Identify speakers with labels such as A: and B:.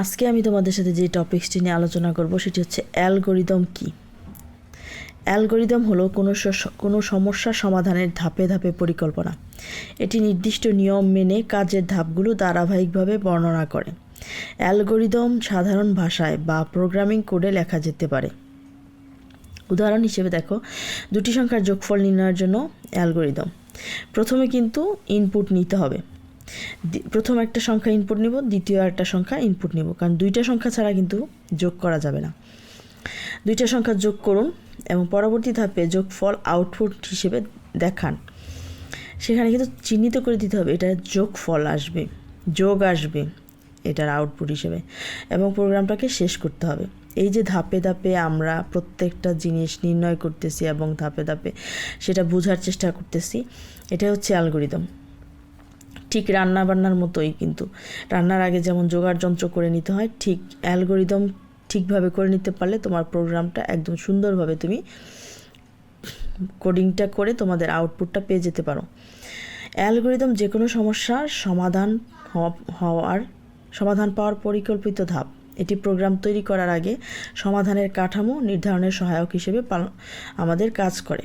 A: আজকে আমি তোমাদের সাথে যে টপিক্সটি নিয়ে আলোচনা করব, সেটি হচ্ছে অ্যালগোরিদম কি? অ্যালগোরিদম হলো কোনো কোনো সমস্যা সমাধানের ধাপে ধাপে পরিকল্পনা। এটি নির্দিষ্ট নিয়ম মেনে কাজের ধাপগুলো ধারাবাহিকভাবে বর্ণনা করে। অ্যালগোরিদম সাধারণ ভাষায় বা প্রোগ্রামিং কোডে লেখা যেতে পারে। উদাহরণ হিসেবে দেখো, দুটি সংখ্যার যোগফল নির্ণয়ের জন্য অ্যালগোরিদম। প্রথমে কিন্তু ইনপুট নিতে হবে। প্রথম একটা সংখ্যা ইনপুট নিব, দ্বিতীয় একটা সংখ্যা ইনপুট নিব। কারণ দুইটা সংখ্যা ছাড়া কিন্তু যোগ করা যাবে না। দুইটা সংখ্যা যোগ করুন এবং পরবর্তী ধাপে যোগফল আউটপুট হিসেবে দেখান। সেখানে কিন্তু চিহ্নিত করে দিতে হবে, এটা যোগফল আসবে, যোগ আসবে এটার আউটপুট হিসেবে। এবং প্রোগ্রামটাকে শেষ করতে হবে। এই যে ধাপে ধাপে আমরা প্রত্যেকটা জিনিস নির্ণয় করতেছি এবং ধাপে ধাপে সেটা বোঝার চেষ্টা করতেছি এটা হচ্ছে অ্যালগোরিদম ঠিক রান্না বান্নার মতোই কিন্তু। রান্নার আগে যেমন জোগাড় যন্ত্র করে নিতে হয়, ঠিক অ্যালগোরিদম ঠিকভাবে করে নিতে পারলে তোমার প্রোগ্রামটা একদম সুন্দরভাবে তুমি কোডিংটা করে তোমাদের আউটপুটটা পেয়ে যেতে পারো। অ্যালগোরিদম যে কোনো সমস্যার সমাধান হওয়ার, সমাধান পাওয়ার পরিকল্পিত ধাপ। এটি প্রোগ্রাম তৈরি করার আগে সমাধানের কাঠামো নির্ধারণের সহায়ক হিসেবে আমাদের কাজ করে।